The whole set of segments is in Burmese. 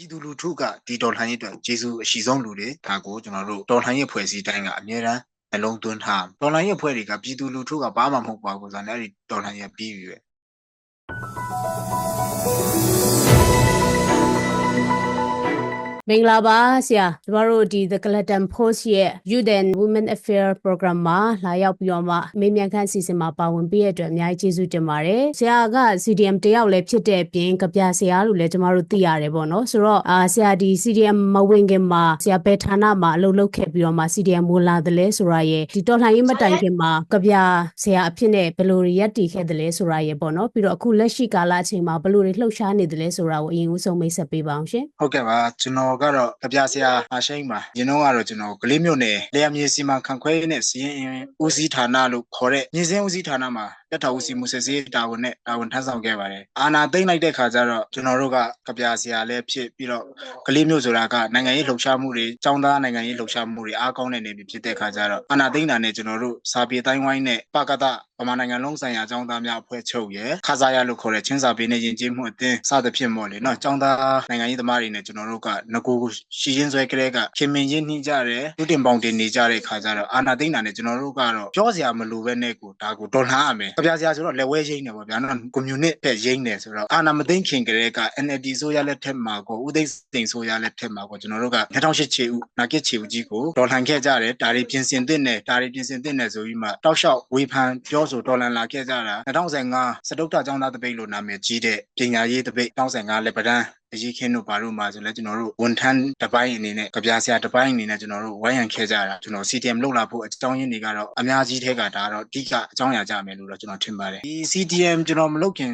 ပြည်သူလူထုကဒီတော်လှန်ရေးအတွက်ကျေးဇူးအရှိဆုံးလူတွေဒါကိုကျွန်တော်တို့တော်လှန်ရေးဖွဲ့စည်းတိုင်းကအများရန်အလုံးသွင်းထားတော်လှန်ရေးဖွဲ့တွေကပြည်သူလူထုကဘာမှမဟုတ်ပါဘူးဆိုတော့အဲ့ဒီတော်လှန်ရေးပြီးပြီပဲ မင်္ဂလာပါဆရာကျမတို့ဒီ The Skeleton Post ရဲ့ Youth and Women Affairs Program မှာလာရောက်ပြီးတော့မှမေးမြန်းခန်းအစီအစဉ်မှာပါဝင်ပေးရတဲ့အတွက်အများကြီးကျေးဇူးတင်ပါတယ်ဆရာက CDM တယောက်လည်းဖြစ်တဲ့အပြင်ကပြဆရာလို့လည်းကျမတို့သိရတယ်ပေါ့နော်ဆိုတော့အာဆရာဒီ CDM မဝင်ခင်မှာဆရာဘယ်ဌာနမှာအလုပ်လုပ်ခဲ့ပြီးတော့မှ CDM ဝင်လာတယ်လဲဆိုတာရဲ့ဒီတော်လှန်ရေးမတိုင်ခင်မှာကပြဆရာအဖြစ်နဲ့ဘယ်လိုတွေရပ်တည်ခဲ့တယ်လဲဆိုတာရဲ့ပေါ့နော်ပြီးတော့အခုလက်ရှိကာလအချိန်မှာဘယ်လိုတွေလှုပ်ရှားနေတယ်လဲဆိုတာကိုအရင်ဦးဆုံးမိတ်ဆက်ပေးပါအောင်ရှင်ဟုတ်ကဲ့ပါကျွန်တော်ကတော့ကြပြဆရာအရှိန်ပါရင်းတော့ကတော့ကျွန်တော်ကလေးမျိုးနယ်လျာမြေစီမံခန့်ခွဲရေးနဲ့စီရင်ဦးစီးဌာနလို့ခေါ်တဲ့မြေစင်းဦးစီးဌာနမှာတက်တော်ဦးစီးမှုစစ်ဆေးတာဝန်နဲ့တာဝန်ထမ်းဆောင်ခဲ့ပါတယ်အာနာသိမ့်လိုက်တဲ့ခါကျတော့ကျွန်တော်တို့ကကြပြဆရာလည်းဖြစ်ပြီးတော့ကလေးမျိုးဆိုတာကနိုင်ငံရေးလှုပ်ရှားမှုတွေចောင်းသားနိုင်ငံရေးလှုပ်ရှားမှုတွေအားကောင်းတဲ့နေပြီဖြစ်တဲ့ခါကျတော့အာနာသိမ့်တာနဲ့ကျွန်တော်တို့စာပေတိုင်းဝိုင်းနဲ့ပကတဗမာနိုင်ငံလုံးဆိုင်ရာចောင်းသားများအဖွဲ့ချုပ်ရယ်ခါစားရလို့ခေါ်တဲ့ချင်းစာပေနဲ့ယဉ်ကျေးမှုအသင်းစသဖြင့်ပေါ့လေနော်ចောင်းသားနိုင်ငံရေးသမားတွေနဲ့ကျွန်တော်တို့ကငကိုရှိရင်းဆွဲကလေးကခင်မင်ရင်းနှီးကြတယ်လူတင်ပေါင်းတင်နေကြတဲ့ခါကျတော့အာနာသိမ့်တာနဲ့ကျွန်တော်တို့ကတော့ပြောစရာမလိုပဲနဲ့ကိုဒါကိုတော်လှန်ရမယ် ကြပြစရာဆိုတော့လက်ဝဲရင်းနေပေါ့ဗျာနော်ကွန်မြူနစ်ပဲရင်းနေဆိုတော့အာနာမသိမ့်ခင်ကလေးက NLD ဆိုရလက်ထက်မှာကိုဦးသိန်းစိန်ဆိုရလက်ထက်မှာကိုကျွန်တော်တို့က2008ခြေဦးနာကစ်ခြေဦးကြီးကိုတော်လှန်ခဲ့ကြတယ်ဒါတွေပြင်ဆင်တဲ့နဲ့ဒါတွေပြင်ဆင်တဲ့နဲ့ဆိုပြီးမှတောက်လျှောက်ဝေဖန်ပြောဆိုတော်လှန်လာခဲ့ကြတာ2015စတုတ္ထကျောင်းသားတပိတ်လို့နာမည်ကြီးတဲ့ပညာရေးတပိတ်2015လက်ပဒန်း အရေးခင်းတို့ဘာလို့မှာဆိုလဲကျွန်တော်တို့ဝန်ထမ်းတစ်ပိုင်းအနေနဲ့ကြပြဆရာတစ်ပိုင်းအနေနဲ့ကျွန်တော်တို့ဝိုင်းရန်ခဲ့ကြတာကျွန်တော် CTM လောက်လာဖို့အကြောင်းရင်းတွေကတော့အများကြီးထဲကဒါတော့အဓိကအကြောင်းရကြမယ်လို့တော့ကျွန်တော်ထင်ပါတယ်ဒီ CTM ကျွန်တော်မလုပ်ခင်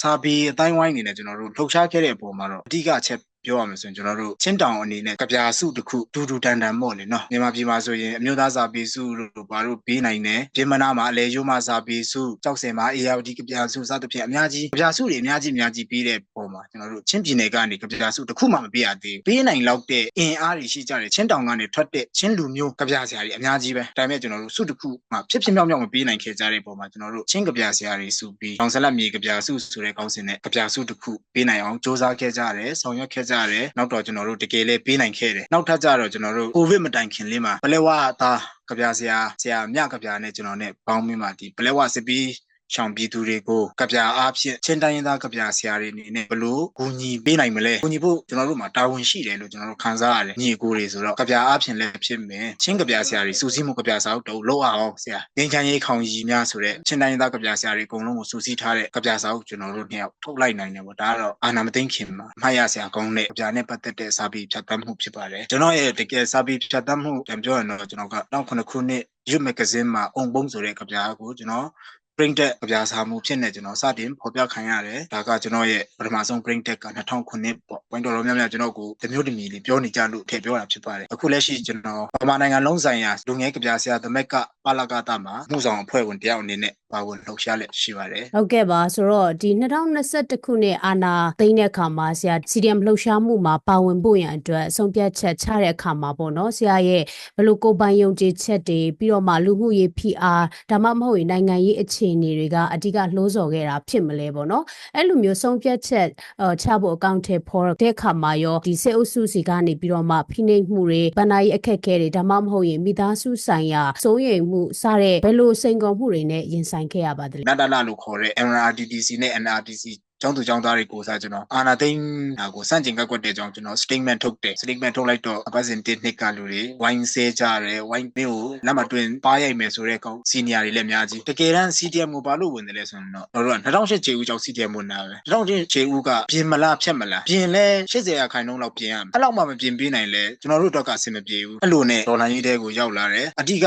စာပေအတိုင်းဝိုင်းအနေနဲ့ကျွန်တော်တို့လှုပ်ရှားခဲ့တဲ့အပေါ်မှာတော့အဓိကအချက် ပြောရမယ်ဆိုရင်ကျွန်တော်တို့ချင်းတောင်အနေနဲ့ကြပြစုတစ်ခုဒူဒူတန်တန်ပေါ့လေနော်မြန်မာပြည်မှာဆိုရင်အမျိုးသားစာပေစုလို့ဘာလို့ပေးနိုင်တယ်ပြင်မနာမှာအလေရိုးမှာစာပေစုကြောက်စင်မှာ ARD ကြပြစုစသဖြင့်အများကြီးကြပြစုတွေအများကြီးအများကြီးပေးတဲ့ပုံမှာကျွန်တော်တို့ချင်းပြည်နယ်ကနေကြပြစုတစ်ခုမှမပေးရသေးဘူးပေးနိုင်လောက်တဲ့အင်အားတွေရှိကြတယ်ချင်းတောင်ကနေထွက်တဲ့ချင်းလူမျိုးကြပြဆရာတွေအများကြီးပဲဒါပေမဲ့ကျွန်တော်တို့စုတစ်ခုမှဖြစ်ဖြစ်မြောက်မြောက်မပေးနိုင်ခဲ့ကြတဲ့ပုံမှာကျွန်တော်တို့ချင်းကြပြဆရာတွေစုပြီးအောင်ဆလက်မြေကြပြစုဆိုတဲ့ကောင်းစင်နဲ့ကြပြစုတစ်ခုပေးနိုင်အောင်စ조사ခဲ့ကြတယ်ဆောင်ရွက်ခဲ့ကြတယ်နောက်တော့ကျွန်တော်တို့တကယ်လည်းပေးနိုင်ခဲ့တယ်နောက်ထပ်ကြတော့ကျွန်တော်တို့ကိုဗစ်မတိုင်ခင်လေးမှာပလဲဝအသားကြပြဆရာဆရာမြကြပြနဲ့ကျွန်တော်နဲ့ပေါင်းပြီးမှဒီပလဲဝစစ်ပြီး ရှောင်ပြည်သူတွေကိုကြပြအားဖြင့်ချင်းတိုင်းရင်းသားကြပြဆရာတွေအနေနဲ့ဘလို့ဂူညီပေးနိုင်မလဲဂူညီဖို့ကျွန်တော်တို့မှာတာဝန်ရှိတယ်လို့ကျွန်တော်တို့ခံစားရတယ်ညီကိုတွေဆိုတော့ကြပြအားဖြင့်လည်းဖြစ်မယ်ချင်းကြပြဆရာတွေစူးစီးမှုကြပြစာအုပ်တုံးလောက်အောင်ဆရာငင်းချမ်းရေးခေါင်ကြီးများဆိုတဲ့ချင်းတိုင်းရင်းသားကြပြဆရာတွေအကုန်လုံးကိုစူးစီးထားတဲ့ကြပြစာအုပ်ကျွန်တော်တို့နှစ်ယောက်ထုတ်လိုက်နိုင်တယ်ပေါ့ဒါကတော့အာနာမသိမ့်ခင်မှာမှတ်ရဆရာကောင်းတဲ့ကြပြနဲ့ပတ်သက်တဲ့စာပေဖြတ်သန်းမှုဖြစ်ပါတယ်ကျွန်တော်ရဲ့တကယ်စာပေဖြတ်သန်းမှုပြန်ပြောရင်တော့ကျွန်တော်က19ခုနှစ် Youth Magazine မှာအုံပုံးဆိုတဲ့ကြပြကိုကျွန်တော် print တက်ကြပြစာမှုဖြစ်နေကျွန်တော်စတင်ဖော်ပြခံရတယ်ဒါကကျွန်တော်ရဲ့ပထမဆုံး print တက်က2009ပေါ့ point တော်တော်များများကျွန်တော်ကိုတမျိုးတမီလေးပြောနေကြလို့ထည့်ပြောတာဖြစ်ပါတယ်အခုလက်ရှိကျွန်တော်ဗမာနိုင်ငံလုံးဆိုင်ရာလူငယ်ကြပြဆရာသမက်ကပါလာကတာမှာမှုဆောင်အဖွဲ့ဝင်တယောက်အနေနဲ့ ပါဝင်လှုပ်ရှားလက်ရှိပါတယ်ဟုတ်ကဲ့ပါဆိုတော့ဒီ2021ခုနှစ်အာနာသိမ်းတဲ့အခါမှာဆရာ CDM လှုပ်ရှားမှုမှာပါဝင်ဖို့ရန်အတွက်အဆုံးဖြတ်ချက်ချတဲ့အခါမှာပေါ့နော်ဆရာရဲ့ဘယ်လိုကိုယ်ပိုင်ယုံကြည်ချက်တွေပြီးတော့မှလူမှုရေး PR ဒါမှမဟုတ်ရင်နိုင်ငံရေးအခြေအနေတွေကအဓိကလှိုးဆော်ခဲ့တာဖြစ်မလဲပေါ့နော်အဲ့လိုမျိုးဆုံးဖြတ်ချက်အော်ချဖို့အကောင့်ထဲပေါ်တဲ့အခါမှာရောဒီစစ်အုပ်စုစီကနေပြီးတော့မှဖိနှိပ်မှုတွေဗဏ္ဍာရေးအခက်အခဲတွေဒါမှမဟုတ်ရင်မိသားစုဆိုင်ရာစိုးရိမ်မှုစတဲ့ဘယ်လိုစိန်ခေါ်မှုတွေနဲ့ရင်ဆိုင်ခဲ့ရပါသလဲနတလလို့ခေါ်တဲ့ NRDDC နဲ့ NRDC ကျောင်းသူကျောင်းသားတွေကိုစားကျွန်တော်အာနာသိန်းဟာကိုစန့်ကျင်ကကွက်တဲ့ကြောင်းကျွန်တော် statement ထုတ်တယ် statement ထုတ်လိုက်တော့အပတ်စဉ်တစ်နှစ်ကလူတွေဝိုင်းဆဲကြတယ်ဝိုင်းမျိုးကိုလက်မတွင်ပါရိုက်မယ်ဆိုတဲ့ကောင် senior တွေလည်းအများကြီးတကယ်တမ်း CTM ကိုဘာလို့ဝင်တယ်လဲဆိုတော့တို့က2008ခြေဦးကျောင်း CTM ဝင်တာပဲ2008ခြေဦးကပြင်မလားဖြတ်မလားပြင်လဲ80ရာခိုင်နှုန်းလောက်ပြင်ရမယ်အဲ့လောက်မှမပြင်ပေးနိုင်လဲကျွန်တော်တို့တော့ကအဆင်မပြေဘူးအဲ့လိုနဲ့ဒေါ်လာကြီးတဲကိုရောက်လာတယ်အဓိက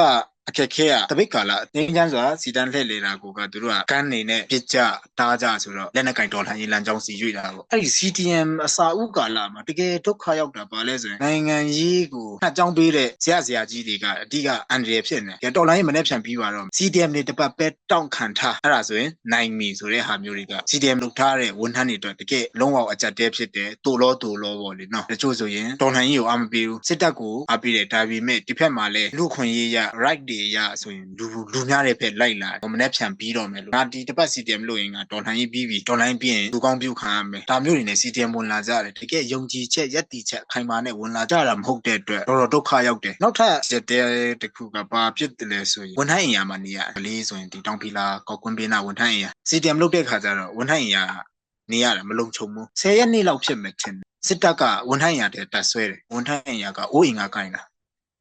အခက်ခဲကတပိတ်ကာလငင်းချမ်းစွာစီတန်းလှည့်လေတာကိုကသူတို့ကကန်းနေနဲ့ပြစ်ကြတားကြဆိုတော့လက်နက်ကင်တော်လှန်ရေးလမ်းကြောင်းစီရွေ့တာပေါ့အဲ့ဒီ CTM အစာဥကာလမှာတကယ်ဒုက္ခရောက်တာပါလဲဆိုရင်နိုင်ငံရေးကိုနှက်ကြောင်းပေးတဲ့ဆရာဆရာကြီးတွေကအဓိကအန်ဒရယ်ဖြစ်နေတယ်တော်လှန်ရေးမနေ့ဖြန်ပြီးပါတော့ CTM တွေတပတ်ပဲတောင့်ခံထားအဲ့ဒါဆိုရင်နိုင်မီဆိုတဲ့ဟာမျိုးတွေက CTM လုပ်ထားတဲ့ဝန်ထမ်းတွေအတွက်တကယ်လုံးဝအကြက်တဲဖြစ်တယ်တူလောတူလောပေါ့လေနော်တချို့ဆိုရင်တော်လှန်ရေးကိုအမပေးဘူးစစ်တပ်ကိုအပေးတယ်ဒါပေမဲ့ဒီဖက်မှာလဲလူခွင့်ရေးရ right တွေအရာဆိုရင်လူလူများတဲ့ဖက်လိုက်လာတယ်မနေ့ဖြန်ပြီးတော့မယ်လို့ငါဒီတစ်ပတ် CTM လို့ရင်ကဒေါ်လှန်ရေးပြီးပြီဒေါ်လှန်ရေးပြီးရင်လူကောင်းပြုခံရမယ်ဒါမျိုးတွေနဲ့ CTM ဝင်လာကြတယ်တကယ်ယုံကြည်ချက်ယက်တီချက်အခိုင်မာနဲ့ဝင်လာကြတာမဟုတ်တဲ့အတွက်တော်တော်ဒုက္ခရောက်တယ်နောက်ထပ်ရက်တဲ့တစ်ခုကဘာဖြစ်တယ်လဲဆိုရင်ဝန်ထမ်းအင်အားမှာနေရကလေးဆိုရင်ဒီတောင်ဖီလာကောက်ကွင်းပေးနာဝန်ထမ်းအင်အား CTM လုပ်တဲ့ခါကျတော့ဝန်ထမ်းအင်အားနေရတာမလုံခြုံဘူး10ရက်နေ့လောက်ဖြစ်မယ်ထင်တယ်စစ်တပ်ကဝန်ထမ်းအင်အားတဲ့တက်ဆွဲတယ်ဝန်ထမ်းအင်အားကအိုးအင်အားကိုင်းတာ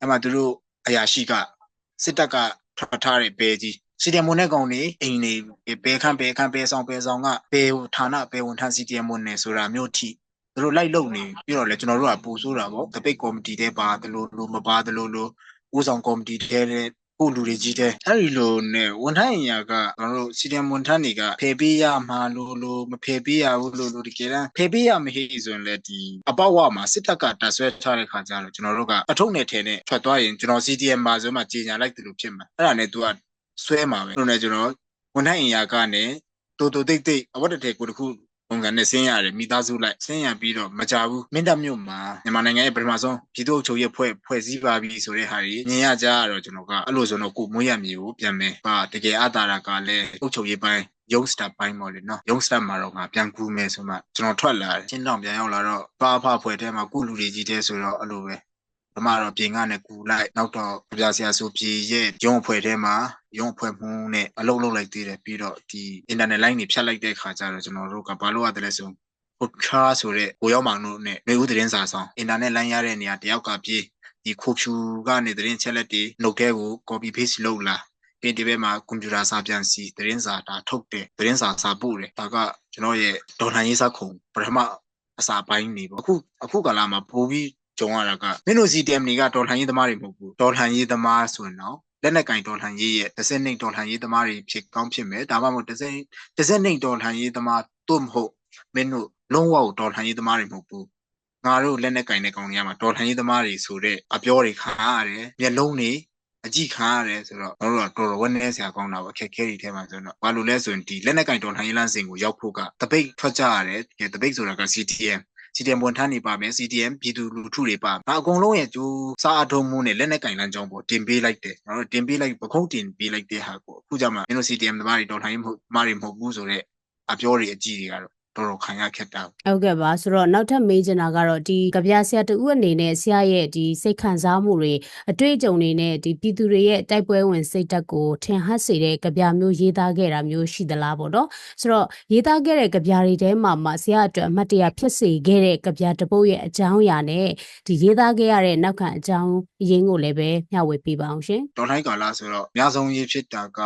အဲ့မှာသူတို့အရာရှိက စစ်တပ်ကထွက်ထားတဲ့ပဲကြီးစီတီအမ်ဝန်နဲ့ကောင်နေအိမ်နေဘဲခန့်ဘဲခန့်ဘဲဆောင်ဘဲဆောင်ကဘဲဌာနဘဲဝန်ထမ်းစီတီအမ်ဝန်နဲ့ဆိုတာမျိုးထိသူတို့လိုက်လုံနေပြီးတော့လေကျွန်တော်တို့ကပူဆိုးတာပေါ့တပိတ်ကော်မတီတဲပါတယ်လို့လို့မပါတယ်လို့လို့ဦးဆောင်ကော်မတီတဲတဲ့ ကိုလူတွေကြီးတဲ့အဲ့ဒီလိုနဲ့ဝန်ထမ်းအရာကကျွန်တော်တို့စီတီအမ်ဝန်ထမ်းတွေကဖယ်ပေးရမှာလို့လို့မဖယ်ပေးရဘူးလို့လို့တကယ်တမ်းဖယ်ပေးရမဟိဆိုရင်လည်းဒီအပေါက်ဝမှာစစ်တပ်ကတပ်ဆွဲထားတဲ့ခါကျတော့ကျွန်တော်တို့ကအထုံးနဲ့ထဲနဲ့ထွက်သွားရင်ကျွန်တော် CTM မှာဆိုမှကြီးညာလိုက်တယ်လို့ဖြစ်မှာအဲ့ဒါနဲ့ तू ကဆွဲမှာပဲအဲ့လိုနဲ့ကျွန်တော်ဝန်ထမ်းအရာကနေတူတူတိတ်တိတ်အဝတ်တထည်ကိုတခု ပုံစံနဲ့ဆင်းရတယ်မိသားစုလိုက်ဆင်းရပြီးတော့မကြဘူးမင်းတပ်မြို့မှာမြန်မာနိုင်ငံရဲ့ပထမဆုံးပြည်သူ့အုပ်ချုပ်ရေးဖွဲ့ဖွဲ့စည်းပါပြီဆိုတဲ့ဟာကြီးမြင်ရကြတော့ကျွန်တော်ကအဲ့လိုဆိုတော့ကိုမွေးရမြေကိုပြန်မယ်ဟာတကယ်အတားတာကလည်းအုပ်ချုပ်ရေးပိုင်းယုံစတာပိုင်းပေါ့လေနော်ယုံစတာမှာတော့ငါပြန်ကူမယ်ဆိုမှကျွန်တော်ထွက်လာတယ်ချင်းတောင်ပြန်ရောက်လာတော့ပါဖဖွဲ့ထဲမှာကုလူတွေကြီးတဲ့ဆိုတော့အဲ့လိုပဲ ပထမတော့ပြင်ကနေကူလိုက်နောက်တော့ပြပြဆရာဆိုပြေရဲ့ရုံးအဖွဲ့ထဲမှာရုံးအဖွဲ့မှုနဲ့အလုပ်လုပ်လိုက်သေးတယ်ပြီးတော့ဒီ internet line တွေဖြတ်လိုက်တဲ့ခါကျတော့ကျွန်တော်တို့ကဘာလို့ရတယ်လဲဆိုဟုတ်ခါဆိုတဲ့ကိုရောက်မောင်တို့နဲ့မျိုးဦးသတင်းစာဆောင် internet line ရတဲ့နေရာတယောက်ကပြေးဒီခိုဖြူကနေသတင်းချက်လက်တွေနှုတ်ထဲကို copy paste လုပ်လာပြင်ဒီဘက်မှာကွန်ပျူတာစာပြန်စီသတင်းစာဒါထုတ်တယ်သတင်းစာစာပို့တယ်ဒါကကျွန်တော်ရဲ့ဒေါ်လာရေးစာခုံပထမအစာပိုင်းနေပေါ့အခုအခုကာလမှာပို့ပြီး ကြုံရတာကမင်းတို့ CTM တွေကဒေါ်လာရေးသမားတွေမဟုတ်ဘူးဒေါ်လာရေးသမားဆိုရင်တော့လက်နက်ကင်ဒေါ်လာရေးရဲ့တစ်စက်နှိမ်ဒေါ်လာရေးသမားတွေဖြစ်ကောင်းဖြစ်မယ်ဒါမှမဟုတ်တစ်စက်တစ်စက်နှိမ်ဒေါ်လာရေးသမားတို့မဟုတ်မင်းတို့လုံးဝဒေါ်လာရေးသမားတွေမဟုတ်ဘူးငါတို့လက်နက်ကင်တဲ့ကောင်တွေကမှဒေါ်လာရေးသမားတွေဆိုတဲ့အပြောတွေခံရတယ်မျက်လုံးတွေအကြည့်ခံရတယ်ဆိုတော့တို့တော့တော်တော်ဝန်းနေစရာကောင်းတာပေါ့ခက်ခဲတွေထဲမှာဆိုတော့ဘာလို့လဲဆိုရင်ဒီလက်နက်ကင်ဒေါ်လာရေးလမ်းစဉ်ကိုရောက်ဖို့ကတပိတ်ထွက်ကြရတယ်တပိတ်ဆိုတာက CTM CTM ဝန်ထမ်းတွေပါမယ် CTM ပြည်သူလူထုတွေပါမယ်အကုန်လုံးရဲ့ကျိုးစားအထုံးမှုနဲ့လက်နက်ကင်လမ်းကြောင်းပေါ်တင်ပေးလိုက်တယ်ကျွန်တော်တို့တင်ပေးလိုက်ပခုံးတင်ပေးလိုက်တဲ့ဟာကိုအခုကြမှာမင်းတို့ CTM သမားတွေတော်ထိုင်းမဟုတ်မားတွေမဟုတ်ဘူးဆိုတော့အပြောတွေအကြည့်တွေကတော့ တော်တော်ခံရခက်တာဟုတ်ကဲ့ပါဆိုတော့နောက်ထပ်မေးချင်တာကတော့ဒီကြပြဆရာတူဦးအနေနဲ့ဆရာရဲ့ဒီစိတ်ခံစားမှုတွေအတွေ့အကြုံတွေနဲ့ဒီပြည်သူတွေရဲ့တိုက်ပွဲဝင်စိတ်ဓာတ်ကိုထင်ဟပ်စေတဲ့ကြပြမျိုးရေးသားခဲ့တာမျိုးရှိသလားပေါ့နော်ဆိုတော့ရေးသားခဲ့တဲ့ကြပြတွေထဲမှာမှဆရာအတွက်အမှတ်တရဖြစ်စေခဲ့တဲ့ကြပြတစ်ပုဒ်ရဲ့အကြောင်းအရာနဲ့ဒီရေးသားခဲ့ရတဲ့နောက်ခံအကြောင်းအရင်းကိုလည်းပဲမျှဝေပေးပါအောင်ရှင်ဒေါ်ထိုင်းကာလာဆိုတော့အများဆုံးရေးဖြစ်တာက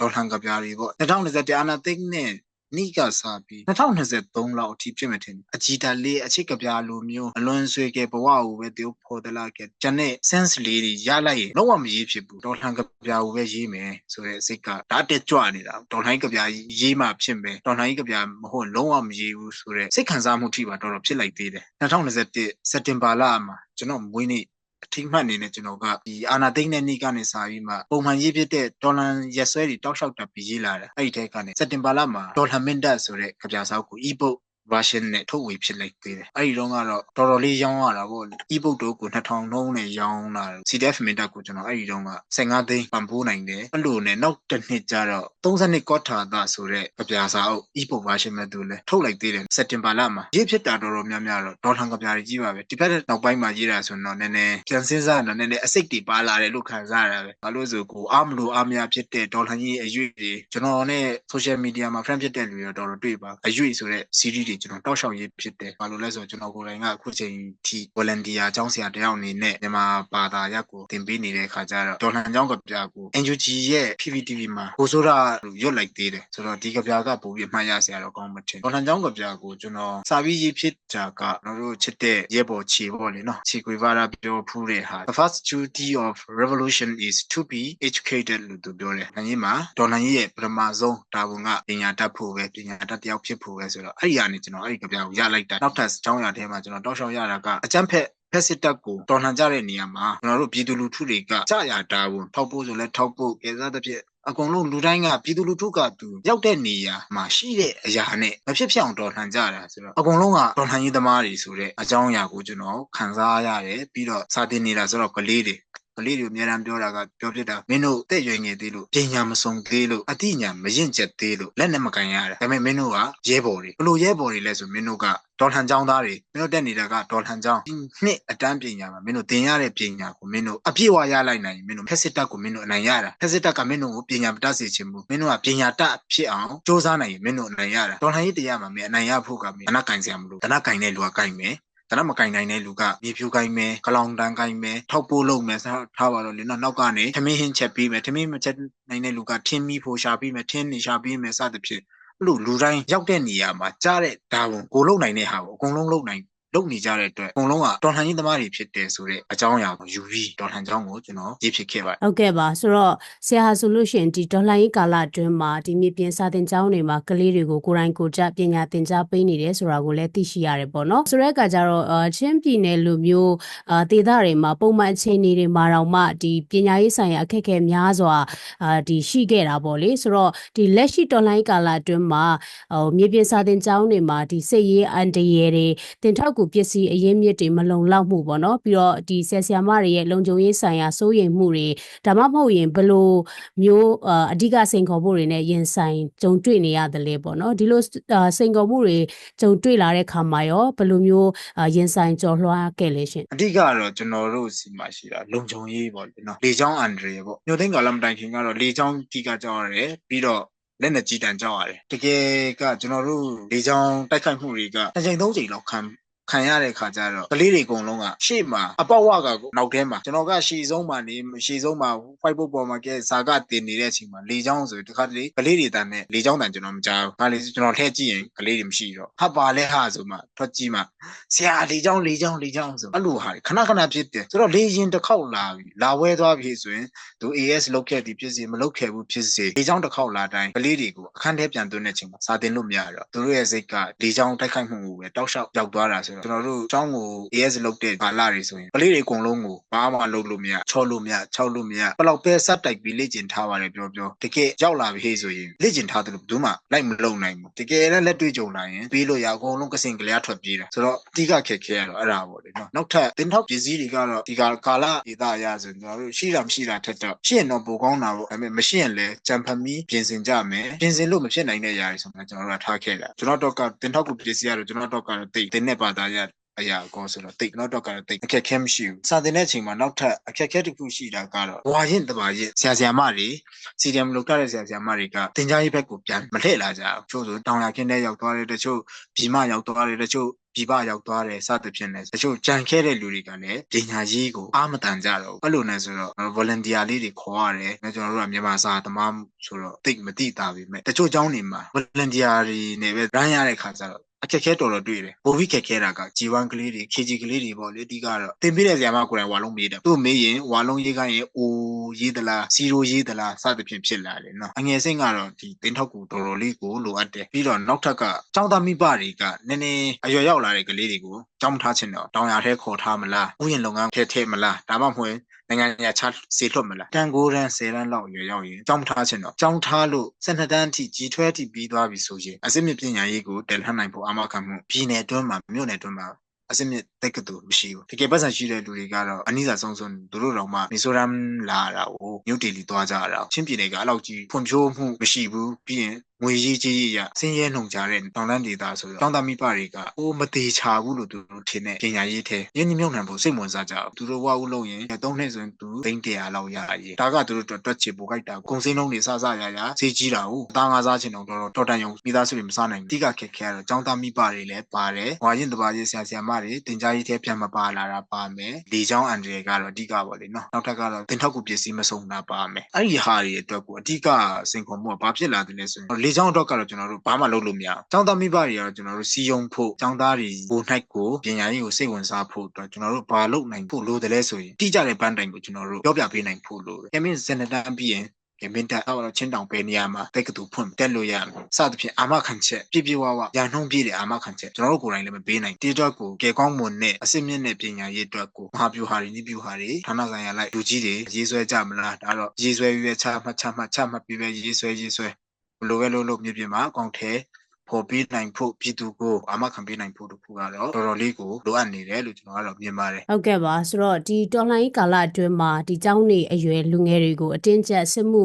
ဒေါ်ထန်ကပြားတွေပေါ့2021အာနာသိန်းနဲ့ နိကစားပြီး2023လောက်အထိဖြစ်မှထင်အကြည်တလေးအချစ်ကပြားလိုမျိုးအလွန်ဆွေကဲဘဝကိုပဲသူဖော်သလားကဲဂျန်နဲ့ sense လေးတွေရလိုက်ရင်လုံးဝမရေးဖြစ်ဘူးဒေါ်ထန်ကပြားကိုပဲရေးမယ်ဆိုတဲ့စိတ်ကဒါတက်ကြွနေတာဒေါ်ထိုင်းကပြားရေးမှဖြစ်မယ်ဒေါ်ထိုင်းကပြားမဟုတ်လုံးဝမရေးဘူးဆိုတဲ့စိတ်ခံစားမှုထိပါတော်တော်ဖြစ်လိုက်သေးတယ်2021စက်တင်ဘာလမှာကျွန်တော်မွေးနေ့ အထိမှတ်အနေနဲ့ကျွန်တော်ကဒီအာနာသိန်းတဲ့နေ့ကနေစာပြီးမှပုံမှန်ရေးဖြစ်တဲ့ဒေါ်လာရက်ဆွဲတွေတောက်လျှောက်တက်ပြီးရေးလာတယ်အဲ့ဒီထဲကနေစက်တင်ဘာလမှာဒေါ်လာမင်တက်ဆိုတဲ့ကြပြစာအုပ်ကို e-book version နဲ့ထုတ်ဝေဖြစ်လိုက်သေးတယ်အဲ့ဒီတော့ကတော့တော်တော်လေးရောင်းရတာပေါ့လေ e-book တို့ကို2000နှုန်းနဲ့ရောင်းလာတယ် CDF မင်တက်ကိုကျွန်တော်အဲ့ဒီတော့က15သိန်းပံ့ပိုးနိုင်တယ်အဲ့လိုနဲ့နောက်တစ်နှစ်ကျတော့32ကော့ထာသာဆိုတဲ့ကြပြစာအုပ် e-book version မဲ့သူလဲထုတ်လိုက်သေးတယ်စက်တင်ဘာလမှာရေးဖြစ်တာတော်တော်များများတော့ဒေါ်လာကြပြတွေကြီးပါပဲဒီဘက်နောက်ပိုင်းမှာရေးတာဆိုတော့နည်းနည်းပြန်စဉ်းစားတော့နည်းနည်းအစိတ်တွေပါလာတယ်လို့ခံစားရတာပဲဘာလို့ဆိုကိုအားမလို့အားမရဖြစ်တဲ့ဒေါ်လာကြီးအရွေ့တွေကျွန်တော်နဲ့ social media မှာ friend ဖြစ်တဲ့လူတွေတော့တော်တော်တွေ့ပါအရွေ့ဆိုတဲ့ series တွေကျွန်တော်တောက်လျှောက်ရေးဖြစ်တယ်ဘာလို့လဲဆိုတော့ကျွန်တော်ကိုယ်တိုင်ကအခုချိန်ထိ volunteer အကြောင်းဆရာတယောက်အနေနဲ့မြန်မာဘာသာရပ်ကိုသင်ပေးနေတဲ့ခါကျတော့ဒေါ်လာအကြောင်းကပြကို NUG ရဲ့ PPTV မှာကိုဆိုတာရွတ်လိုက်သေးတယ်ဆိုတော့ဒီကပြကပို့ပြီးမှတ်ရစရာတော့ကောင်းမထင်ဒေါ်လာအကြောင်းကပြကိုကျွန်တော်စာပြီးရေးဖြစ်တာကကျွန်တော်တို့ချစ်တဲ့ရဲဘော်ခြေပေါ့လေနော်ခြေကွေပါတာပြောဖူးတဲ့ဟာ The first duty of revolution is to be educated လို့သူပြောတယ်။နိုင်ငံမှာဒေါ်လာကြီးရဲ့ပထမဆုံးတာဝန်ကပညာတတ်ဖို့ပဲပညာတတ်တယောက်ဖြစ်ဖို့ပဲဆိုတော့အဲ့ဒီကနေကျွန်တော်အဲ့ဒီကြပြကိုရလိုက်တာနောက်ထပ်အကြောင်းအရာထဲမှာကျွန်တော်တောက်လျှောက်ရတာကအကြမ်းဖက်ဖက်စစ်တပ်ကိုတော်လှန်ကြတဲ့နေရာမှာကျွန်တော်တို့ပြည်သူလူထုတွေကကြာရတာဝန်ထောက်ဖို့ဆိုလဲထောက်ဖို့ကေစားတစ်ဖြစ်အကုန်လုံးလူတိုင်းကပြည်သူလူထုကသူရောက်တဲ့နေရာမှာရှိတဲ့အရာနဲ့မဖြစ်ဖြစ်အောင်တော်လှန်ကြတာဆိုတော့အကုန်လုံးကတော်လှန်ရေးသမားတွေဆိုတဲ့အကြောင်းအရာကိုကျွန်တော်ခံစားရတယ်ပြီးတော့စာတင်နေတာဆိုတော့ကလေးတွေ ကလေးတွေအများအားပြောတာကပြောဖြစ်တာမင်းတို့တဲ့ရွယ်ငယ်သေးလို့ပညာမစုံသေးလို့အတိညာမရင့်ကျက်သေးလို့လက်နဲ့မကန်ရတာဒါပေမဲ့မင်းတို့ကရဲဘော်တွေဘလို့ရဲဘော်တွေလဲဆိုမင်းတို့ကဒေါ်ထန်ကျောင်းသားတွေမင်းတို့တက်နေတာကဒေါ်ထန်ကျောင်းဒီနှစ်အတန်းပညာမှာမင်းတို့သင်ရတဲ့ပညာကိုမင်းတို့အပြည့်အဝရလိုက်နိုင်ရင်မင်းတို့ဖက်စစ်တပ်ကိုမင်းတို့အနိုင်ရတာဖက်စစ်တပ်ကမင်းတို့ကိုပညာမတတ်စေချင်ဘူးမင်းတို့ကပညာတတ်ဖြစ်အောင်စ조사နိုင်ရင်မင်းတို့အနိုင်ရတာဒေါ်ထန်ရေးတရားမှာမင်းအနိုင်ရဖို့ကမင်းအနာကင်စရာမလိုတနကင်တဲ့လူကကင်မယ် တနမကင်နိုင်တဲ့လူကမြေဖြူကင်မယ်ကလောင်တန်းကင်မယ်ထောက်ပိုးလုံးမယ်ထားပါတော့လေနော်နောက်ကနေထမင်းဟင်းချက်ပြီးမယ်ထမင်းမချက်နိုင်တဲ့လူကထင်းမီဖိုရှာပြီးမယ်ထင်းနေရှာပြီးမယ်စသဖြင့်အဲ့လိုလူတိုင်းရောက်တဲ့နေရာမှာကြားတဲ့ဒါဝန်ကိုလုံနိုင်တဲ့ဟာကိုအကုန်လုံးလုံနိုင် လုပ်နေကြတဲ့အတွက်အကုန်လုံးကတော်လှန်ရေးသမားတွေဖြစ်တယ်ဆိုတဲ့အကြောင်းအရာကိုယူပြီးတော်လှန်ကြောင်းကိုကျွန်တော်ရေးဖြစ်ခဲ့ပါတယ်ဟုတ်ကဲ့ပါဆိုတော့ဆရာဟာဆိုလို့ရှိရင်ဒီဒေါ်လာရေးကာလအတွင်းမှာဒီမြေပြင်စာသင်ကျောင်းတွေမှာကလေးတွေကိုကိုယ်တိုင်ကိုယ်ကျပညာသင်ကြားပေးနေတယ်ဆိုတာကိုလည်းသိရှိရတယ်ပေါ့နော်ဆိုတဲ့အခါကျတော့အချင်းပြည်နယ်လူမျိုးအာဒေသတွေမှာပုံမှန်အခြေအနေတွေမှာတော့မှဒီပညာရေးဆိုင်ရာအခက်အခဲများစွာအာဒီရှိခဲ့တာပေါ့လေဆိုတော့ဒီလက်ရှိဒေါ်လာရေးကာလအတွင်းမှာဟိုမြေပြင်စာသင်ကျောင်းတွေမှာဒီစိတ်ရေးအန်တရယ်တွေတင်ထောက်ကူပစ္စည်းအရင်းမြစ်တွေမလုံလောက်မှုပေါ့နော်ပြီးတော့ဒီဆရာဆရာမတွေရဲ့လုံခြုံရေးဆိုင်ရာစိုးရိမ်မှုတွေဒါမှမဟုတ်ရင်ဘယ်လိုမျိုးအာအဓိကစိန်ခေါ်မှုတွေနဲ့ရင်ဆိုင်ကြုံတွေ့နေရတယ်လဲပေါ့နော်ဒီလိုအာစိန်ခေါ်မှုတွေကြုံတွေ့လာတဲ့ခါမှာရောဘယ်လိုမျိုးအာရင်ဆိုင်ကြော်လွှားခဲ့လဲရှင်အဓိကကတော့ကျွန်တော်တို့စီမှာရှိတာလုံခြုံရေးပေါ့လေနော်လေချောင်းအန်ဒရီပေါ့ညိုသိန်းကာလမတိုင်ခင်ကတော့လေချောင်းတီကကြောက်ရတယ်ပြီးတော့လက်နဲ့ကြီးတန်ကြောက်ရတယ်တကယ်ကကျွန်တော်တို့လေချောင်းတိုက်ခိုက်မှုတွေကတစ်ချိန်သုံးချိန်လောက်ခံ ခံရတဲ့ခါကျတော့ကလေးတွေအကုန်လုံးကရှေ့မှာအပေါက်ဝကကိုနောက်ထဲမှာကျွန်တော်ကရှီဆုံးမှာနေရှီဆုံးမှာ white board ပေါ်မှာကဲစာကတင်နေတဲ့အချိန်မှာလေချောင်းဆိုတခါတလေကလေးတွေတန်နဲ့လေချောင်းတန်ကျွန်တော်မကြောက်ဘူး။ဒါလေကျွန်တော်ထည့်ကြည့်ရင်ကလေးတွေမရှိတော့ဟာပါလဲဟာဆိုမှထွက်ကြည့်မှဆရာလေချောင်းလေချောင်းလေချောင်းဆိုအဲ့လိုဟာတွေခဏခဏဖြစ်တယ်ဆိုတော့လေရင်တစ်ခေါက်လာပြီလာဝဲသွားပြီဆိုရင်သူ AS လောက်ခဲ့သည်ဖြစ်စေမလောက်ခဲ့ဘူးဖြစ်စေလေချောင်းတစ်ခေါက်လာတိုင်းကလေးတွေကိုအခန်းထဲပြန်သွင်းတဲ့အချိန်မှာစာတင်လို့မရတော့သူတို့ရဲ့စိတ်ကလေချောင်းတိုက်ခိုက်မှုကိုပဲတောက်လျှောက်ရောက်သွားတာဆိုတော့ကျွန်တော်တို့ကျောင်းကို AS လောက်တဲ့ကာလတွေဆိုရင်ကလေးတွေအကုန်လုံးကိုဘာမှလုပ်လို့မရချော့လို့မရချောက်လို့မရဘယ်လောက်ပဲစက်တိုက်ပြီးလေ့ကျင့်ထားပါတယ်ပြောပြောတကယ်ရောက်လာပြီဆိုရင်လေ့ကျင့်ထားတယ်လို့ဘယ်သူမှလိုက်မလုံနိုင်ဘူးတကယ်လည်းလက်တွေ့ကြုံလာရင်ပြီးလို့ရအကုန်လုံးကစင်ကလေးထွက်ပြေးတာဆိုတော့အတိကခက်ခဲရတော့အဲ့ဒါပေါ့လေနော်နောက်ထပ်တင်ထောက်ပစ္စည်းတွေကတော့ဒီကာကာလဒေသအရဆိုရင်ကျွန်တော်တို့ရှိတာမရှိတာထက်တော့ရှိရင်တော့ပိုကောင်းတာပေါ့ဒါပေမဲ့မရှိရင်လည်းကြံဖန်ပြီးပြင်ဆင်ကြမယ်ပြင်ဆင်လို့မဖြစ်နိုင်တဲ့ຢာတွေဆိုတော့ကျွန်တော်တို့ကထားခဲ့တာကျွန်တော်တော့ကတင်ထောက်ကူပစ္စည်းကတော့ကျွန်တော်တော့ကတော့တိတ်တင်းနဲ့ပါသားရအရာကောဆိုတော့တိတ်တော့တော့ကတော့တိတ်အခက်ခဲမရှိဘူးစာတင်တဲ့အချိန်မှာနောက်ထပ်အခက်ခဲတစ်ခုရှိတာကတော့ဝါရင်တပါရင်ဆရာဆရာမတွေစီဒီအမ်လောက်တဲ့ဆရာဆရာမတွေကတင်ကြားရေးဘက်ကိုပြန်မလှည့်လာကြဘူးချို့ဆိုတောင်ရခင်းထဲရောက်သွားတယ်တချို့ပြီးမရောက်သွားတယ်တချို့ပြပရောက်သွားတယ်စသဖြင့်လည်းတချို့ကြံခဲ့တဲ့လူတွေကလည်းပညာရေးကိုအားမတန်ကြတော့ဘူးအဲ့လိုနဲ့ဆိုတော့ volunteer လေးတွေခေါ်ရတယ်။ကျွန်တော်တို့ကမြန်မာစာသမားဆိုတော့တိတ်မတိတာပဲမဲ့တချို့ကျောင်းတွေမှာ volunteer တွေနဲ့ပဲ run ရတဲ့ခါကျတော့ အခက်ခဲတော်တော်တွေ့တယ်။ဘိုးပြီးခက်ခဲတာက G1 ကလေးတွေ KG ကလေးတွေပေါ့လေအဓိကတော့တင်ပြတဲ့ဇာမကိုယ်တိုင်ဝါလုံးမေးတယ်။သူ့မေးရင်ဝါလုံးရေးခိုင်းရင်အိုရေးသလားစီရိုရေးသလားစသဖြင့်ဖြစ်လာတယ်နော်။အငယ်စိတ်ကတော့ဒီတင်ထောက်ကူတော်တော်လေးကိုလိုအပ်တယ်။ပြီးတော့နောက်ထပ်ကចောင်းသားမိဘတွေကနည်းနည်းအရွယ်ရောက်လာတဲ့ကလေးတွေကိုကြောင်းထားချင်တော့တောင်ရထဲခေါ်ထားမလားဥယျာဉ်လုပ်ငန်းထဲထဲမလားဒါမှမဟုတ် နိုင်ငံညာချစေလွတ်မလားတန်ကိုရန်10ရန်လောက်ရွယ်ရောက်ရင်ကြောင်းထားချင်တော့ကြောင်းထားလို့12တန်းအထိကြီးထွဲအထိပြီးသွားပြီဆိုရင်အစစ်မြပညာရေးကိုတယ်လှမ်းနိုင်ဖို့အမခံမှုပြည်နယ်အတွင်းမှာမြို့နယ်အတွင်းမှာအစစ်မြစ်တက်ကတူမရှိဘူးတကယ်ပတ်စံရှိတဲ့လူတွေကတော့အနည်းစာဆုံးဆုံးသူတို့တော့မှမီဇိုရမ်လာတာကိုမြို့တီလီသွားကြတာချင်းပြည်နယ်ကအဲ့လောက်ကြီးဖွံ့ဖြိုးမှုမရှိဘူးပြီးရင် ငွေရေးကြီးရဆင်းရဲနှုံကြတဲ့တောင်တန်းဒေသဆိုတော့တောင်တမိပတွေကဟိုမသေးချာဘူးလို့သူတို့ထင်တဲ့ပညာရေးထဲရင်းနှီးမြှုပ်နှံဖို့စိတ်ဝင်စားကြအောင်သူတို့ဝါဦးလို့ရင်၃နှစ်ဆိုရင်သူသိန်း100လောက်ရရည်ဒါကသူတို့တွက်ချေပိုကြိုက်တာကုန်စင်းလုံးတွေစစရရဈေးကြီးတာဟုတ်သားငါးစားချင်တော့တော်တော်တန်ယုံမိသားစုတွေမစားနိုင်ဘူးတိကခက်ခဲတော့ကျောင်းသားမိပတွေလည်းပါတယ်ဝါရင်တပါးရေးဆရာဆရာမတွေတင်ကြားရေးထဲပြန်မပါလာတာပါမယ်လေချောင်းအန်ဒရီကတော့အဓိကပါလေနော်နောက်ထပ်ကတော့တင်ထောက်ကူပစ္စည်းမစုံတာပါမယ်အဲ့ဒီဟာတွေအတွက်ကိုအဓိကစိန်ခေါ်မှုကဘာဖြစ်လာတယ်လဲဆိုရင်လေချောင်းအတွက်ကတော့ကျွန်တော်တို့ဘာမှလုပ်လို့မရအောင်ကျောင်းသားမိဘတွေကတော့ကျွန်တော်တို့စီယုံဖို့ကျောင်းသားတွေကိုနှိုက်ကိုပညာရေးကိုစိတ်ဝင်စားဖို့အတွက်ကျွန်တော်တို့ဘာလုပ်နိုင်ဖို့လိုတယ်လဲဆိုရင်တိကျတဲ့ပန်းတိုင်ကိုကျွန်တော်တို့ပြောပြပေးနိုင်ဖို့လိုတယ်။ကမင်းစနတန်ပြီးရင်ကမင်းတက်တော့ချင်းတောင်ပဲနေရာမှာတက်ကတူဖွင့်တက်လို့ရမယ်။စသဖြင့်အာမခံချက်ပြပြဝဝညာနှုံးပြည့်တဲ့အာမခံချက်ကျွန်တော်တို့ကိုယ်တိုင်လည်းမပေးနိုင်။ဒီတော့ကိုကေကောင်းမွန်နဲ့အစစ်မြင့်တဲ့ပညာရေးအတွက်ကိုမဟာဗျူဟာတွေနိဗျူဟာတွေဌာနဆိုင်ရာလိုက်လူကြီးတွေရေးဆွဲကြမလားဒါတော့ရေးဆွဲပြီးပဲချမှတ်ချမှတ်ချမှတ်ပြီးပဲရေးဆွဲရေးဆွဲဘ လိုပဲလို့လို့မြေပြင်မှာအကောင့်ထဲ ဖော်ပေးနိုင်ဖို့ပြည်သူကိုအာမခံပေးနိုင်ဖို့တခုကတော့တော်တော်လေးကိုလိုအပ်နေတယ်လို့ကျွန်တော်ကတော့မြင်ပါတယ်ဟုတ်ကဲ့ပါဆိုတော့ဒီတော်လှန်ရေးကာလအတွင်းမှာဒီကျောင်းနေအရွယ်လူငယ်တွေကိုအတင်းကျပ်စစ်မှု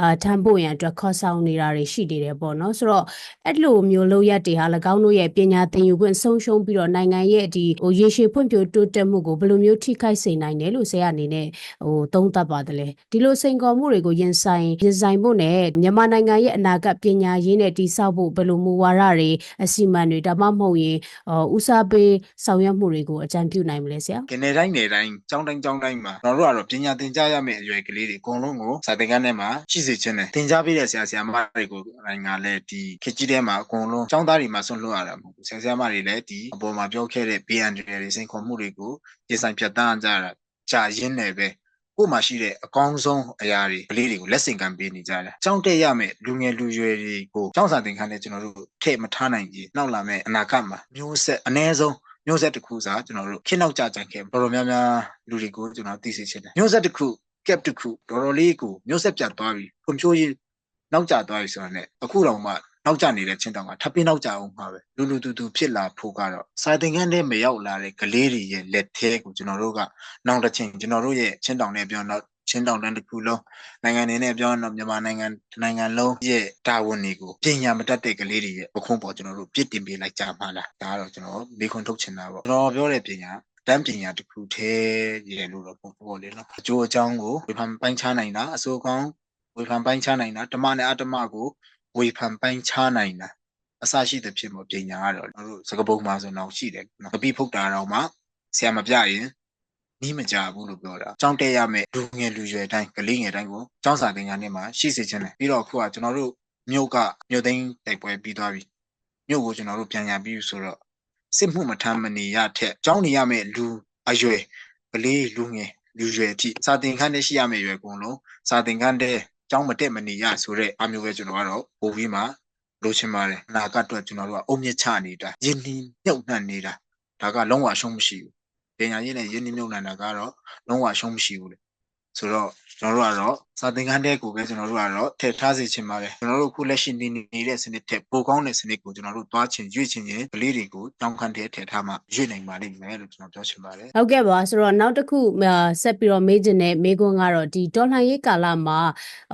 အာထမ်းဖို့ရန်အတွက်ခေါ်ဆောင်နေတာတွေရှိနေတယ်ပေါ့နော်ဆိုတော့အဲ့လိုမျိုးလုပ်ရက်တွေဟာ၎င်းတို့ရဲ့ပညာသင်ယူခွင့်ဆုံးရှုံးပြီးတော့နိုင်ငံရဲ့ဒီဟိုရေရှည်ဖွံ့ဖြိုးတိုးတက်မှုကိုဘယ်လိုမျိုးထိခိုက်စေနိုင်တယ်လို့ဆရာအနေနဲ့ဟိုသုံးသပ်ပါတယ်လေဒီလိုစိန်ခေါ်မှုတွေကိုရင်ဆိုင်ရင်ဆိုင်ဖို့နဲ့မြန်မာနိုင်ငံရဲ့အနာဂတ်ပညာရေးနဲ့တည်ဆောက်ဖို့ဘယ်လိုမူဝါဒတွေအစီအမံတွေဒါမှမဟုတ်ရင်ဟိုဦးစားပေးဆောင်ရွက်မှုတွေကိုအကြံပြုနိုင်မလဲဆရာ။ကနေတိုင်းနေတိုင်းကျောင်းတိုင်းကျောင်းတိုင်းမှာကျွန်တော်တို့ကတော့ပညာသင်ကြားရမယ့်အရွယ်ကလေးတွေအကုန်လုံးကိုစာသင်ခန်းထဲမှာရှိစေခြင်းနဲ့သင်ကြားပေးတဲ့ဆရာဆရာမတွေကိုနိုင်ငံလည်းဒီခေတ်ကြီးထဲမှာအကုန်လုံးကျောင်းသားတွေမှာဆွန့်လွှတ်ရတာမဟုတ်ဘူး။ဆရာဆရာမတွေလည်းဒီအပေါ်မှာပြောခဲ့တဲ့ BND တွေစိန်ခေါ်မှုတွေကိုပြင်ဆိုင်ဖြတ်တန်းကြတာကြာရင်းနဲ့ပဲ ကိုယ်မှာရှိတဲ့အကောင်းဆုံးအရာတွေကလေးတွေကိုလက်ဆင့်ကမ်းပေးနေကြတာ။ကျောင်းတက်ရမယ့်လူငယ်လူရွယ်တွေကိုကျောင်းစာသင်ခန်းထဲကျွန်တော်တို့ထည့်မထားနိုင်ကြီးနောက်လာမယ့်အနာဂတ်မှာမျိုးဆက်အ ਨੇ ဆုံးမျိုးဆက်တစ်ခုစားကျွန်တော်တို့ခင်းနောက်ကြကြခဲ့တော်တော်များများလူတွေကိုကျွန်တော်သိစေချင်တယ်မျိုးဆက်တစ်ခု cap တစ်ခုတော်တော်လေးကိုမျိုးဆက်ပြတ်သွားပြီဖွံ့ဖြိုးရေးနောက်ကျသွားပြီဆိုတာနဲ့အခုတော့မှ နောက်ကျနေတဲ့ချင်းတောင်ကထပ်ပြီးနောက်ကျအောင်မှာပဲလူလူတူတူဖြစ်လာဖို့ကတော့စာသင်ခန်းထဲမရောက်လာတဲ့ကလေးတွေရဲ့လက်ထဲကိုကျွန်တော်တို့ကနောက်တစ်ချိန်ကျွန်တော်တို့ရဲ့ချင်းတောင်နဲ့ပြောတော့ချင်းတောင်တန်းတစ်ခုလုံးနိုင်ငံနေနဲ့ပြောတော့မြန်မာနိုင်ငံတစ်နိုင်ငံလုံးရဲ့တာဝန်တွေကိုပညာမတတ်တဲ့ကလေးတွေရဲ့ပခုံးပေါ်ကျွန်တော်တို့ပြစ်တင်ပေးလိုက်ကြမှာလားဒါကတော့ကျွန်တော်မိခွန်းထုတ်ချင်တာပေါ့ကျွန်တော်ပြောတဲ့ပညာတမ်းပညာတစ်ခုတည်းရည်လို့တော့ပေါ့ပေါ့လေနော်အကျိုးအကြောင်းကိုဝေဖန်ပိုင်းခြားနိုင်တာအစိုးကောင်းဝေဖန်ပိုင်းခြားနိုင်တာဓမ္မနဲ့အတ္တမကို ဝေဖန်ပိုင်းခြားနိုင်တာအစရှိတဲ့ဖြစ်မို့ပညာကတော့ကျွန်တော်တို့စကပုံမှာဆိုတော့ရှိတယ်နော်ကပိဖုတ်တာတော့မှဆရာမပြရင်နီးမကြဘူးလို့ပြောတာ။ကြောင်းတက်ရမယ်လူငယ်လူရွယ်တိုင်းကလေးငယ်တိုင်းကိုကျောင်းစာသင်ခန်းထဲမှာရှိစေခြင်းတယ်ပြီးတော့အခုကကျွန်တော်တို့မြို့ကမြို့သိမ်းတိုက်ပွဲပြီးသွားပြီ။မြို့ကိုကျွန်တော်တို့ပြန်ရပြီးဆိုတော့စစ်မှုမထမ်းမနေရထက်ကျောင်းနေရမယ်လူအရွယ်ကလေးလူငယ်လူရွယ်အထိစာသင်ခန်းထဲရှိရမယ်ရွယ်ကုန်လုံးစာသင်ခန်းထဲ ကျောင်းမတက်မနေရဆိုတော့အမျိုးပဲကျွန်တော်ကတော့ပို့ပြီးမှလိုချင်ပါတယ်။အနာဂတ်အတွက်ကျွန်တော်တို့ကအုံမြင့်ချနေတာယဉ်နှီးမြုပ်နှံနေတာဒါကလုံးဝအရှုံးမရှိဘူး။ပညာရေးနဲ့ယဉ်နှီးမြုပ်နှံတာကတော့လုံးဝအရှုံးမရှိဘူးလေ။ ဆိုတော့ကျွန်တော်တို့ကတော့စာသင်ခန်းထဲကိုပဲကျွန်တော်တို့ကတော့ထည့်ထားစေချင်ပါတယ်ကျွန်တော်တို့အခုလက်ရှိနေနေတဲ့စနစ်ထက်ပိုကောင်းတဲ့စနစ်ကိုကျွန်တော်တို့သွားချင်ရွေ့ချင်ရင်ကလေးတွေကိုတောင်းခန်းထဲထည့်ထားမှရွေ့နိုင်ပါလိမ့်မယ်လို့ကျွန်တော်ပြောချင်ပါတယ်ဟုတ်ကဲ့ပါဆိုတော့နောက်တစ်ခုအာဆက်ပြီးတော့မေးချင်တဲ့မေးခွန်းကတော့ဒီဒေါ်လှန်ရေးကာလမှာ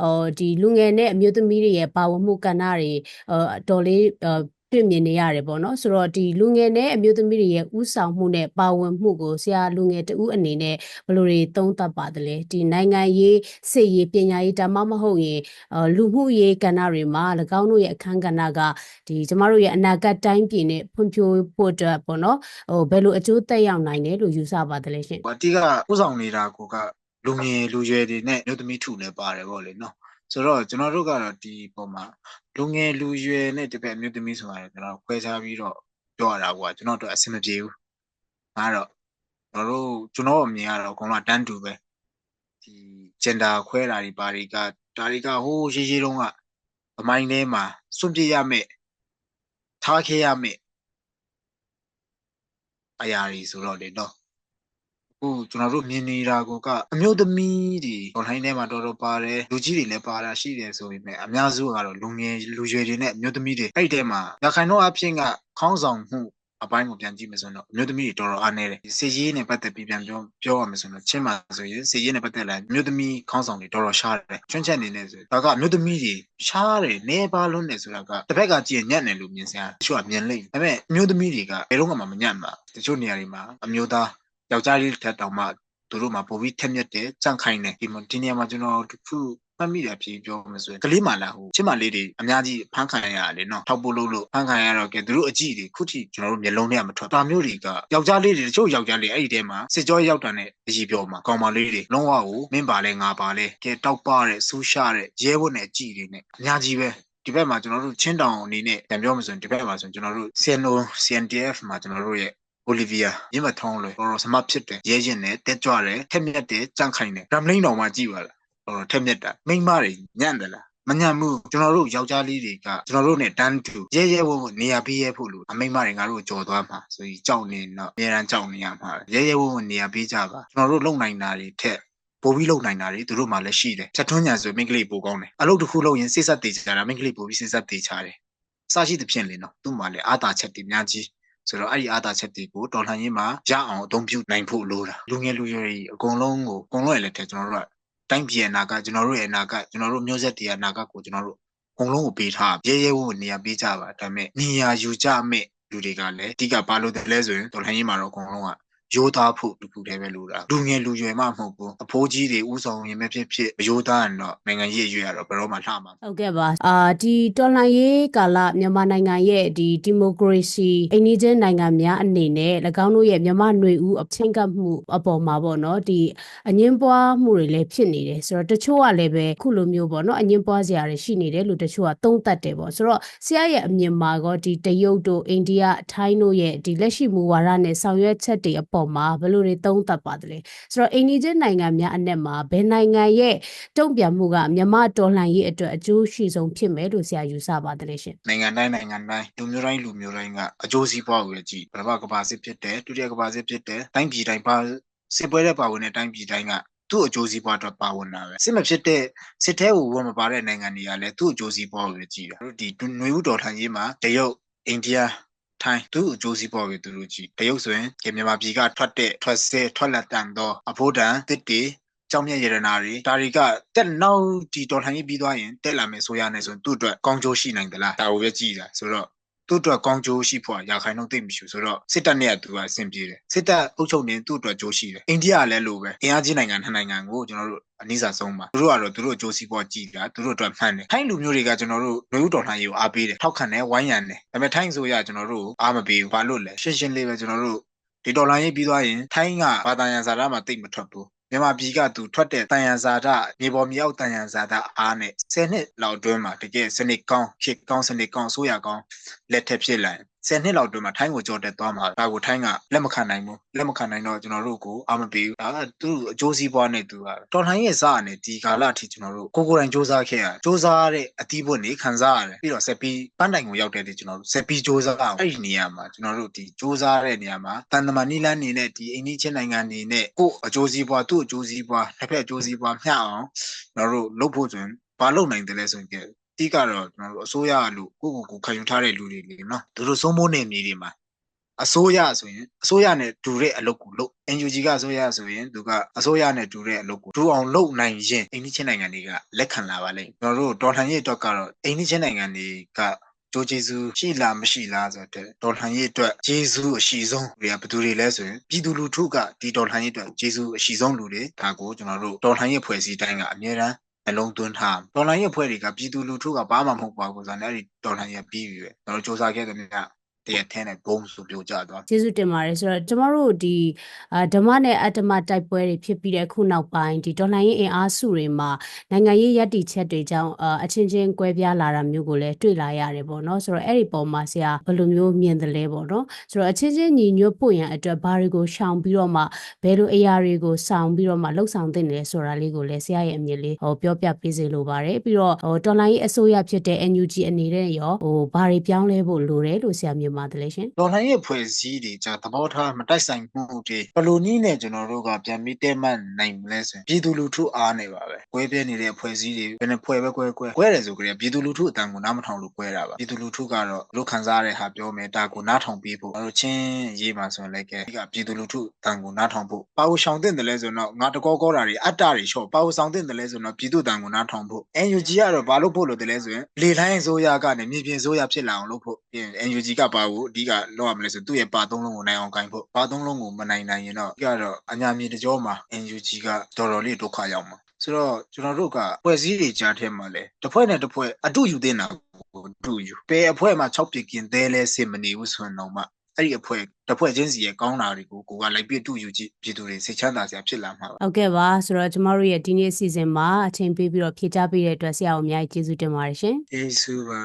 ဟိုဒီလူငယ်နဲ့အမျိုးသမီးတွေရဲ့ပါဝင်မှုကဏ္ဍတွေဟိုအတော်လေးဟို တွေ့မြင်နေရတယ်ပေါ့နော်ဆိုတော့ဒီလူငယ်နဲ့အမျိုးသမီးတွေရဲ့ဥဆောင်မှုနဲ့ပါဝင်မှုကိုဆရာလူငယ်တဦးအနေနဲ့ဘယ်လိုတွေသုံးသပ်ပါသလဲဒီနိုင်ငံရေးစစ်ရေးပညာရေးဒါမှမဟုတ်ရင်ဟိုလူမှုရေးကဏ္ဍတွေမှာ၎င်းတို့ရဲ့အခန်းကဏ္ဍကဒီကျမတို့ရဲ့အနာဂတ်တိုင်းပြည်နဲ့ဖွံ့ဖြိုးဖို့အတွက်ပေါ့နော်ဟိုဘယ်လိုအကျိုးသက်ရောက်နိုင်တယ်လို့ယူဆပါတယ်လဲရှင်အတိကဥဆောင်နေတာကိုကလူငယ်လူရွယ်တွေနဲ့မြို့သမီးထုလည်းပါတယ်ပေါ့လေနော်ဆိုတော့ကျွန်တော်တို့ကတော့ဒီပုံမှာ လူငယ်လူရွယ်နဲ့တပည့်မြို့သမီးဆိုတာကျွန်တော်ခွဲခြားပြီးတော့ပြောရတာကွာကျွန်တော်တို့အဆင်မပြေဘူးဒါတော့ကျွန်တော်တို့ကျွန်တော်အမြင်ကတော့အကုန်လုံးတန်းတူပဲဒီ gender ခွဲတာတွေပါတွေကဒါတွေကဟိုးရေးရေးတုန်းကဗမိုင်းထဲမှာစွန့်ပြစ်ရမယ်ထားခဲ့ရမယ်အရာတွေဆိုတော့လေနော်အ ခုကျွန်တော်တို့မြင်နေတာကိုကအမျိုးသမီးတွေ online ထဲမှာတော်တော်ပါတယ်လူကြီးတွေလည်းပါတာရှိတယ်ဆိုပေမဲ့အများစုကတော့လူငယ်လူရွယ်တွေနဲ့အမျိုးသမီးတွေအဲ့ဒီထဲမှာရခိုင်တော့အဖြစ်ကခေါင်းဆောင်မှုအပိုင်းကိုပြန်ကြည့်မယ်ဆိုတော့အမျိုးသမီးတွေတော်တော်အားနေတယ်စေရေးနဲ့ပတ်သက်ပြီးပြန်ပြောပြောရမယ်ဆိုတော့ချင်းမှာဆိုရင်စေရေးနဲ့ပတ်သက်လာအမျိုးသမီးခေါင်းဆောင်တွေတော်တော်ရှားတယ်ချွန်းချက်အနေနဲ့ဆိုဒါကအမျိုးသမီးတွေရှားတယ်နေပါလွန်းတယ်ဆိုတာကတစ်ဖက်ကကြည့်ရင်ညံ့တယ်လို့မြင်စရာတချို့ကမြင်လိမ့်ဒါပေမဲ့အမျိုးသမီးတွေကဘယ်တော့မှမညံ့ပါတချို့နေရာတွေမှာအမျိုးသား ယောက်ျားလေးတစ်ထက်တောင်မှသူတို့မှာပိုပြီးထက်မြက်တယ်ကြန့်ခိုင်းတယ်ဒီမှာဒီနေရာမှာကျွန်တော်တစ်ခုမှတ်မိတယ်ပြေပြောမယ်ဆိုရင်ကလေးမလာဟိုချစ်မလေးတွေအများကြီးဖမ်းခံရရတယ်နော်ထောက်ပို့လို့လို့ဖမ်းခံရတော့ကဲသူတို့အကြည့်တွေခုထိကျွန်တော်တို့မျိုးလုံးထဲကမထွက်တာမျိုးတွေကယောက်ျားလေးတွေတချို့ယောက်ျားလေးအဲ့ဒီထဲမှာစစ်ကြောရောက်တာနဲ့အကြီးပြောမှာကောင်မလေးတွေလုံးဝကိုမင်းပါလဲငါပါလဲကဲတောက်ပတဲ့ဆူးရှာတဲ့ရဲဝတ်နဲ့အကြည့်တွေနဲ့အများကြီးပဲဒီဘက်မှာကျွန်တော်တို့ချင်းတောင်အနေနဲ့ပြန်ပြောမှဆိုရင်ဒီဘက်မှာဆိုရင်ကျွန်တော်တို့ CNO CNDF မှာကျွန်တော်တို့ရဲ့ Olivia ရင်းမထုံးလို့တော်တော်စမဖြစ်တယ်ရဲရင်နဲ့တက်ကြွတယ်ထက်မြက်တယ်ကြန့်ခိုင်တယ်ဒရမ်လိန်တော်မှကြည့်ပါလားတော်တော်ထက်မြက်တာမိန်းမတွေညံ့တယ်လားမညံ့ဘူးကျွန်တော်တို့ယောက်ျားလေးတွေကကျွန်တော်တို့ ਨੇ တန်းတူရဲရဲဝဝနေရာပေးရဲဖို့လို့အမိန်းမတွေငါတို့ကြော်သွားမှာဆိုပြီးကြောက်နေတော့အများရန်ကြောက်နေရမှာရဲရဲဝဝနေရာပေးကြပါကျွန်တော်တို့လုံနိုင်တာတွေထက်ပိုပြီးလုံနိုင်တာတွေသူတို့မှလည်းရှိတယ်ချက်ထွန်းညာဆိုမိန်းကလေးပိုကောင်းတယ်အလုပ်တစ်ခုလုပ်ရင်စိတ်ဆက်သေးချတာမိန်းကလေးပိုပြီးစိတ်ဆက်သေးချတယ်စရှိသဖြင့်လေနော်သူ့မှာလေအာသာချက်တွေများကြီး ဆိုတော့အဲ့ဒီအာသာချက်တွေကိုတော်လှန်ရေးမှာရအောင်အသုံးပြုနိုင်ဖို့လိုတာလူငယ်လူရွယ်တွေအကုန်လုံးကိုအကုန်လုံးရဲ့လက်ထက်ကျွန်တော်တို့ကတိုင်းပြည်ရဲ့အနာကကျွန်တော်တို့ရဲ့အနာကကျွန်တော်တို့မျိုးဆက်တွေရဲ့အနာကကိုကျွန်တော်တို့အကုန်လုံးကိုပေးထားရဲရဲဝံ့ဝံ့နေရာပေးကြပါဒါပေမဲ့နေရာယူကြမဲ့လူတွေကလည်းအဓိကဘာလို့လဲဆိုရင်တော်လှန်ရေးမှာတော့အကုန်လုံးက ရိုးသားဖို့တခုတည်းပဲလို့တာလူငယ်လူရွယ်မှမဟုတ်ဘူးအဖိုးကြီးတွေဥဆောင်ရင်ပဲဖြစ်ဖြစ်ရိုးသားရင်တော့နိုင်ငံရေးအရွယ်ကတော့ဘယ်တော့မှလှမှာဟုတ်ကဲ့ပါအာဒီတော်လှန်ရေးကာလမြန်မာနိုင်ငံရဲ့ဒီဒီမိုကရေစီအိန္ဒိချင်းနိုင်ငံများအနေနဲ့၎င်းတို့ရဲ့မြန်မာຫນွေဦးအချင်းကပ်မှုအပေါ်မှာပေါ့နော်ဒီအငင်းပွားမှုတွေလည်းဖြစ်နေတယ်ဆိုတော့တချို့ကလည်းပဲခုလိုမျိုးပေါ့နော်အငင်းပွားစရာတွေရှိနေတယ်လို့တချို့ကသုံးသပ်တယ်ပေါ့ဆိုတော့ဆရာရဲ့အမြင်မှာကောဒီတရုတ်တို့အိန္ဒိယထိုင်းတို့ရဲ့ဒီလက်ရှိမူဝါဒနဲ့ဆောင်ရွက်ချက်တွေအပေါ်မှာဘယ်လိုတွေသုံးသပ်ပါသလဲဆိုတော့အိန္ဒိချင်းနိုင်ငံများအနက်မှာဘယ်နိုင်ငံရဲ့တုံ့ပြန်မှုကမြန်မာတော်လှန်ရေးအတွက်အကျိုးရှိဆုံးဖြစ်မယ်လို့ဆရာယူဆပါတယ်ရှင်နိုင်ငံတိုင်းနိုင်ငံတိုင်းလူမျိုးတိုင်းလူမျိုးတိုင်းကအကျိုးစီးပွားကိုပဲကြည့်ပထမကဘာစစ်ဖြစ်တယ်ဒုတိယကဘာစစ်ဖြစ်တယ်တိုင်းပြည်တိုင်းပါစစ်ပွဲတဲ့ပါဝင်တဲ့တိုင်းပြည်တိုင်းကသူ့အကျိုးစီးပွားအတွက်ပါဝင်တာပဲစစ်မဖြစ်တဲ့စစ်ထဲကိုဝင်မပါတဲ့နိုင်ငံတွေကလည်းသူ့အကျိုးစီးပွားကိုပဲကြည့်တာတို့ဒီຫນွေဥတော်လှန်ရေးမှာတရုတ်အိန္ဒိယ ထိုင်းသူ့အကျိုးစီးပွားကိုသူတို့ကြည့်တရုတ်ဆိုရင်ဒီမြန်မာပြည်ကထွက်တဲ့ထွက်ဆဲထွက်လက်တန်သောအဖို့တန်တစ်တီကြောင်မြတ်ရတနာတွေဒါတွေကတက်နောက်ဒီတော်လှန်ရေးပြီးသွားရင်တက်လာမယ်ဆိုရနေဆိုရင်သူ့အတွက်ကောင်းကျိုးရှိနိုင်သလားဒါကိုပဲကြည့်တာဆိုတော့ သူ့အတွက်ကောင်းကျိုးရှိဖို့ရာခိုင်နှုန်းသိပ်မရှိဘူးဆိုတော့စစ်တပ်နဲ့ကသူကအဆင်ပြေတယ်စစ်တပ်အုပ်ချုပ်နေသူ့အတွက်ကျိုးရှိတယ်အိန္ဒိယကလည်းလိုပဲအင်အားကြီးနိုင်ငံနှစ်နိုင်ငံကိုကျွန်တော်တို့အနည်းစာဆုံးပါသူတို့ကတော့သူတို့အကျိုးစီးပွားကြည့်တာသူတို့အတွက်မှန်တယ်ထိုင်းလူမျိုးတွေကကျွန်တော်တို့လူဦးတော်လှန်ရေးကိုအားပေးတယ်ထောက်ခံတယ်ဝိုင်းရံတယ်ဒါပေမဲ့ထိုင်းဆိုရကျွန်တော်တို့အားမပေးဘူးဘာလို့လဲရှင်းရှင်းလေးပဲကျွန်တော်တို့ဒီဒေါ်လာရေးပြီးသွားရင်ထိုင်းကဘာတန်ရန်စာရမှာတိတ်မထွက်ဘူး မြန်မာပြည်ကသူထွက်တဲ့တန်ရန်ဇာတာမြေပေါ်မြေအောက်တန်ရန်ဇာတာအားနဲ့10နှစ်လောက်အတွင်းမှာတကယ်စနစ်ကောင်းဖြစ်ကောင်းစနစ်ကောင်းဆိုရကောင်းလက်ထက်ဖြစ်လာရင် 10နှစ်လောက်အတွင်းမှာထိုင်းကိုကြော်တက်သွားမှာဒါကိုထိုင်းကလက်မခံနိုင်ဘူးလက်မခံနိုင်တော့ကျွန်တော်တို့ကိုအာမပေးဘူးဒါကသူ့အကျိုးစီးပွားနဲ့သူကတော်လှန်ရေးစားနဲ့ဒီကာလအထိကျွန်တော်တို့ကိုကိုယ်တိုင်စ조사ခဲ့ရတယ်စ조사တဲ့အတီးပွင့်နေခံစားရတယ်ပြီးတော့ဆက်ပြီးပန်းတိုင်ကိုရောက်တဲ့ဒီကျွန်တော်တို့ဆက်ပြီးစ조사အောင်အဲ့ဒီနေရာမှာကျွန်တော်တို့ဒီစ조사တဲ့နေရာမှာတန်တမာနီလန်းနေနဲ့ဒီအိန္ဒိချင်းနိုင်ငံနေနဲ့ကို့အကျိုးစီးပွားသူ့အကျိုးစီးပွားတစ်ဖက်အကျိုးစီးပွားမျှအောင်ကျွန်တော်တို့လုပ်ဖို့ဆိုရင်ဘာလုပ်နိုင်တယ်လဲဆိုရင် တိကတော့ကျွန်တော်တို့အစိုးရလို့ကိုယ့်ကိုယ်ကိုခံယူထားတဲ့လူတွေလေနော်သူတို့စိုးမိုးနေမြေတွေမှာအစိုးရဆိုရင်အစိုးရနဲ့တူတဲ့အလုပ်ကိုလုပ် NUG ကအစိုးရဆိုရင်သူကအစိုးရနဲ့တူတဲ့အလုပ်ကိုတူအောင်လုပ်နိုင်ရင်အိန္ဒိချင်းနိုင်ငံတွေကလက်ခံလာပါလိမ့်ကျွန်တော်တို့ဒေါ်လာရေးအတွက်ကတော့အိန္ဒိချင်းနိုင်ငံတွေကဂျိုဂျေဇူရှိလားမရှိလားဆိုတော့ဒေါ်လာရေးအတွက်ဂျေဇူအရှိဆုံးတွေကဘယ်သူတွေလဲဆိုရင်ပြည်သူလူထုကဒီဒေါ်လာရေးအတွက်ဂျေဇူအရှိဆုံးလူတွေဒါကိုကျွန်တော်တို့ဒေါ်လာရေးဖွဲ့စည်းတိုင်းကအများအား အလုံးသွင်းထားဒေါ်လာရဲ့အဖွဲ့တွေကပြည်သူလူထုကဘာမှမဟုတ်ပါဘူးဆိုတော့အဲ့ဒီဒေါ်လာရဲ့ပြီးပြီပဲကျွန်တော်တို့စ조사ခဲ့တဲ့မြတ် တရက်ထဲနဲ့ဘုံဆိုပြိုကျသွားကျေးဇူးတင်ပါတယ်ဆိုတော့ကျမတို့ဒီအာဓမ္မနဲ့အတ္တမတိုက်ပွဲတွေဖြစ်ပြီးတဲ့ခုနောက်ပိုင်းဒီဒေါ်လာရင်းအင်အားစုတွေမှာနိုင်ငံရေးရည်တည်ချက်တွေကြောင့်အာအချင်းချင်းကွဲပြားလာတာမျိုးကိုလည်းတွေ့လာရတယ်ပေါ့နော်ဆိုတော့အဲ့ဒီပုံမှာဆရာဘယ်လိုမျိုးမြင်တယ်လဲပေါ့နော်ဆိုတော့အချင်းချင်းညီညွတ်ဖို့ရန်အတွက်ဘာတွေကိုရှောင်ပြီးတော့မှဘယ်လိုအရာတွေကိုဆောင်ပြီးတော့မှလှုပ်ဆောင်သင့်တယ်ဆိုတာလေးကိုလည်းဆရာရဲ့အမြင်လေးဟောပြောပြပေးစေလိုပါတယ်ပြီးတော့ဟိုဒေါ်လာရင်းအစိုးရဖြစ်တဲ့ NUG အနေနဲ့ရောဟိုဘာတွေပြောင်းလဲဖို့လိုတယ်လို့ဆရာမြင်ပါတယ်လေရှင်ဒေါ်လာရဲ့ဖွဲ့စည်းတွေじゃသဘောထားမတိုက်ဆိုင်မှုတွေဘယ်လိုနည်းနဲ့ကျွန်တော်တို့ကပြန်ပြီးတဲမှတ်နိုင်မလဲဆိုရင်ပြည်သူလူထုအားနေပါပဲကွဲပြဲနေတဲ့ဖွဲ့စည်းတွေဘယ်နဲ့ဖွဲ့ပဲကွဲကွဲကွဲတယ်ဆိုကြရင်ပြည်သူလူထုအတန်ကိုနားမထောင်လို့ကွဲတာပါပြည်သူလူထုကတော့လူခံစားရတဲ့ဟာပြောမယ်ဒါကိုနားထောင်ပြီးဖို့ကျွန်တော်ချင်းရေးမှာဆိုရင်လည်းကဲဒီကပြည်သူလူထုအတန်ကိုနားထောင်ဖို့ပါဝရှောင်တဲ့တယ်လဲဆိုတော့ငါတကောကောတာတွေအတ္တတွေလျှော့ပါဝဆောင်တဲ့တယ်လဲဆိုတော့ပြည်သူအတန်ကိုနားထောင်ဖို့ NUG ကတော့ဘာလို့ဖို့လို့တယ်လဲဆိုရင်လေလိုင်းဆိုရကနေမြေပြင်ဆိုရဖြစ်လာအောင်လုပ်ဖို့ပြီးရင် NUG ကပါဖို့အဓိကလောက်ရမလဲဆိုသူ့ရဲ့ပါသုံးလုံးကိုနိုင်အောင်ဂိုင်းဖို့ပါသုံးလုံးကိုမနိုင်နိုင်ရင်တော့ဒီကတော့အညာမြေတကြောမှာ NUG ကတော်တော်လေးဒုက္ခရောက်မှာဆိုတော့ကျွန်တော်တို့ကဖွဲ့စည်းတွေကြားထဲမှာလဲတစ်ဖွဲ့နဲ့တစ်ဖွဲ့အတူယူတင်တာကိုအတူယူပေအဖွဲ့မှာ6ပြကင်သေးလဲစင်မနေဘူးဆိုရင်တော့မှအဲ့ဒီအဖွဲ့တစ်ဖွဲ့ချင်းစီရဲ့ကောင်းတာတွေကိုကိုကလိုက်ပြတူယူကြည့်ပြည်သူတွေစိတ်ချမ်းသာစရာဖြစ်လာမှာပါဟုတ်ကဲ့ပါဆိုတော့ကျမတို့ရဲ့ဒီနေ့အစီအစဉ်မှာအချိန်ပေးပြီးတော့ဖြည့်ချပေးတဲ့အတွက်ဆရာကိုအများကြီးကျေးဇူးတင်ပါတယ်ရှင်ယေရှုပါ